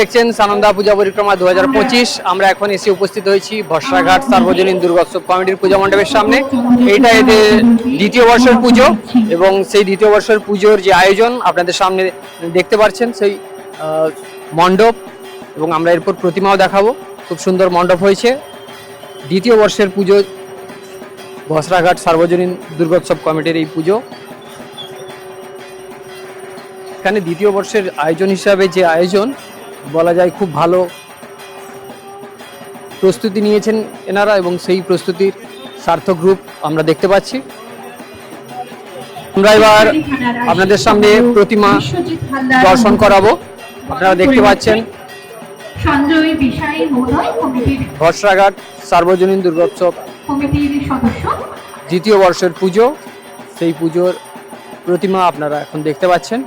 দেখছেন সানন্দা পূজা পরিক্রমা দু হাজার পঁচিশ। আমরা এখন এসে উপস্থিত হয়েছি ভরসাঘাট সার্বজনীন দুর্গোৎসব কমিটির পূজা মণ্ডপের সামনে। এইটা এদের দ্বিতীয় বর্ষের পুজো এবং সেই দ্বিতীয় বর্ষের পুজোর যে আয়োজন আপনাদের সামনে দেখতে পাচ্ছেন, সেই মণ্ডপ এবং আমরা এরপর প্রতিমাও দেখাবো। খুব সুন্দর মণ্ডপ হয়েছে। দ্বিতীয় বর্ষের পুজো ভসরাঘাট সার্বজনীন দুর্গোৎসব কমিটির এই পুজো। এখানে দ্বিতীয় বর্ষের আয়োজন হিসাবে যে আয়োজন বলা যায় খুব ভালো প্রস্তুতি নিয়েছেন এনারা এবং সেই প্রস্তুতির সার্থক রূপ আমরা দেখতে পাচ্ছি। আমরা এবার আপনাদের সামনে প্রতিমা দর্শন করাবো। আপনারা দেখতে পাচ্ছেন। ভরসাঘাট সার্বজনীন দুর্গোৎসব। দ্বিতীয় বর্ষের পুজো সেই পুজোর প্রতিমা আপনারা এখন দেখতে পাচ্ছেন।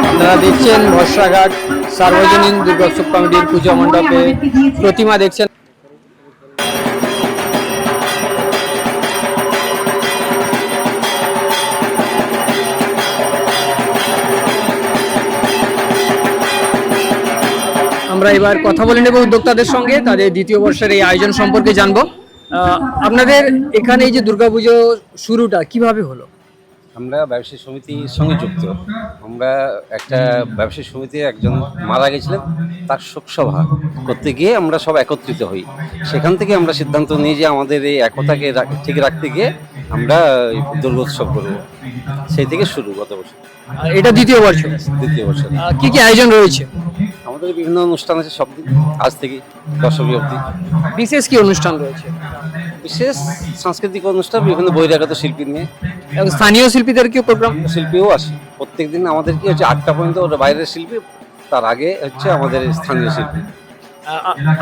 আপনারা দেখছেন ভরসাঘাট সার্বজনীন দুর্গোৎসব কমিটির পুজো মণ্ডপে প্রতিমা দেখছেন। আমরা এবার কথা বলে নেব উদ্যোক্তাদের সঙ্গে তাদের দ্বিতীয় বর্ষের এই আয়োজন সম্পর্কে জানব। আপনাদের এখানে এই যে দুর্গাপুজো শুরুটা কীভাবে হলো? আমরা ব্যবসায়ী সমিতির সঙ্গে যুক্ত। আমরা একটা ব্যবসায়ী সমিতির একজন মারা গেছিলেন তার শোকসভা করতে গিয়ে আমরা সব একত্রিত হই। সেখান থেকে আমরা সিদ্ধান্ত নিই যে আমাদের এই একতাকে ঠিক রাখতে গিয়ে আমরা দুর্গোৎসব করব। সেই থেকে শুরু গত বছর। এটা দ্বিতীয় বর্ষ? দ্বিতীয় বছর কি কি আয়োজন রয়েছে? আমাদের বিভিন্ন অনুষ্ঠান আছে সব দিন আজ থেকে দশমী অবধি। বিশেষ কি অনুষ্ঠান রয়েছে? বিশেষ সাংস্কৃতিক অনুষ্ঠান বিভিন্ন বহিরাগত শিল্পী নিয়ে। এবং স্থানীয় শিল্পীদের কি প্রোগ্রাম শিল্পীও আসে। প্রত্যেক দিন আমাদের কি হচ্ছে আটটা পর্যন্ত ওরা বাইরের শিল্পী তার আগে হচ্ছে আমাদের স্থানীয় শিল্পী।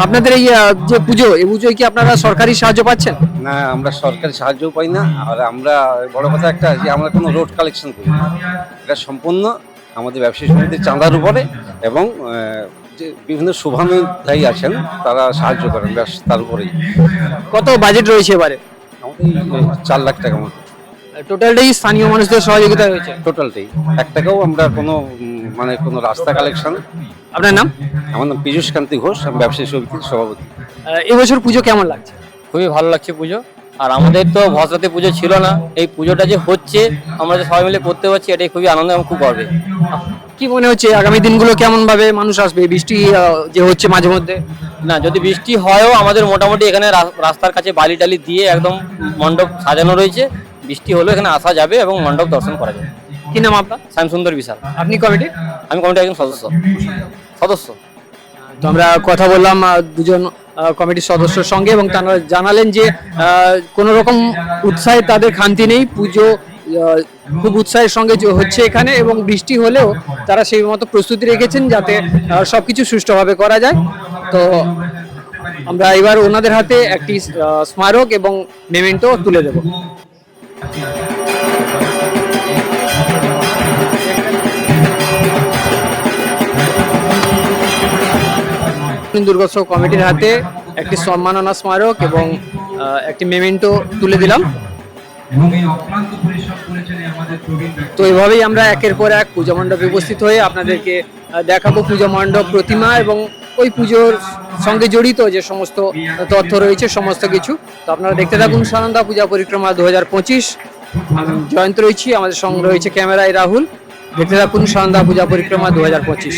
আপনাদের এই যে পুজো এই পুজোয় কি আপনারা সরকারি সাহায্য পাচ্ছেন? না আমরা সরকারি সাহায্যও পাই না। আর আমরা বড় কথা একটা যে আমরা কোনো রোড কালেকশন করি না। এটা সম্পূর্ণ আমাদের ব্যবসায়ী সমিতির চাঁদার উপরে। এবং যে বিভিন্ন শুভানুযায়ী আছেন তারা সাহায্য করেন ব্যাস তার উপরেই। কত বাজেট রয়েছে এবারে? আমাদের চার লাখ টাকা মতো। টোটালটাই স্থানীয় মানুষদের সহযোগিতা রয়েছে টোটালটাই এক টাকাও আমরা কোনো মানে কোনো রাস্তা কালেকশন আপনার নাম? আমার নাম পীযুষ কান্তি ঘোষ আমি ব্যবসায়ী সমিতির সভাপতি। এবছর পুজো কেমন লাগছে? খুবই ভালো লাগছে পুজো। আর আমাদের তো ভসরাতে পুজো ছিল না এই পুজোটা যে হচ্ছে আমরা যে সবাই মিলে করতে পারছি এটাই খুবই আনন্দ এবং খুব গর্বে কি মনে হচ্ছে আগামী দিনগুলো কেমন ভাবে মানুষ আসবে? বৃষ্টি যে হচ্ছে মাঝে মধ্যে? না যদি বৃষ্টি হয়ও আমাদের মোটামুটি এখানে রাস্তার কাছে বালি টালি দিয়ে একদম মণ্ডপ সাজানো রয়েছে বৃষ্টি হলেও এখানে আসা যাবে এবং মণ্ডপ দর্শন করা যাবে। কি নাম আপনার? শ্যামসুন্দর বিশাল। আপনি কমিটি? আমি কমিটির একজন সদস্য। সদস্য। তো আমরা কথা বললাম দুজন কমিটির সদস্যর সঙ্গে এবং তারা জানালেন যে কোন রকম উৎসাহে তাদের খান্তি নেই, পুজো খুব উৎসাহের সঙ্গে হচ্ছে এখানে এবং বৃষ্টি হলেও তারা সেই মতো প্রস্তুতি রেখেছেন যাতে সব সবকিছু সুষ্ঠুভাবে করা যায়। তো আমরা এবার ওনাদের হাতে একটি স্মারক এবং মেমেন্টও তুলে দেব। দুর্গোৎসব কমিটির হাতে একটি সম্মাননা স্মারক এবং একটি মেমেন্টো তুলে দিলাম। তো এইভাবেই আমরা একের পর এক পূজা মণ্ডপে উপস্থিত হয়ে আপনাদেরকে দেখাবো পূজা মণ্ডপ প্রতিমা এবং ওই পুজোর সঙ্গে জড়িত যে সমস্ত তথ্য রয়েছে, সমস্ত কিছু। তো আপনারা দেখতে থাকুন সানন্দা পূজা পরিক্রমা দু হাজার পঁচিশ। জয়ন্ত রয়েছি, আমাদের সঙ্গে রয়েছে ক্যামেরায় রাহুল। দেখতে থাকুন সানন্দা পূজা পরিক্রমা দু হাজার পঁচিশ।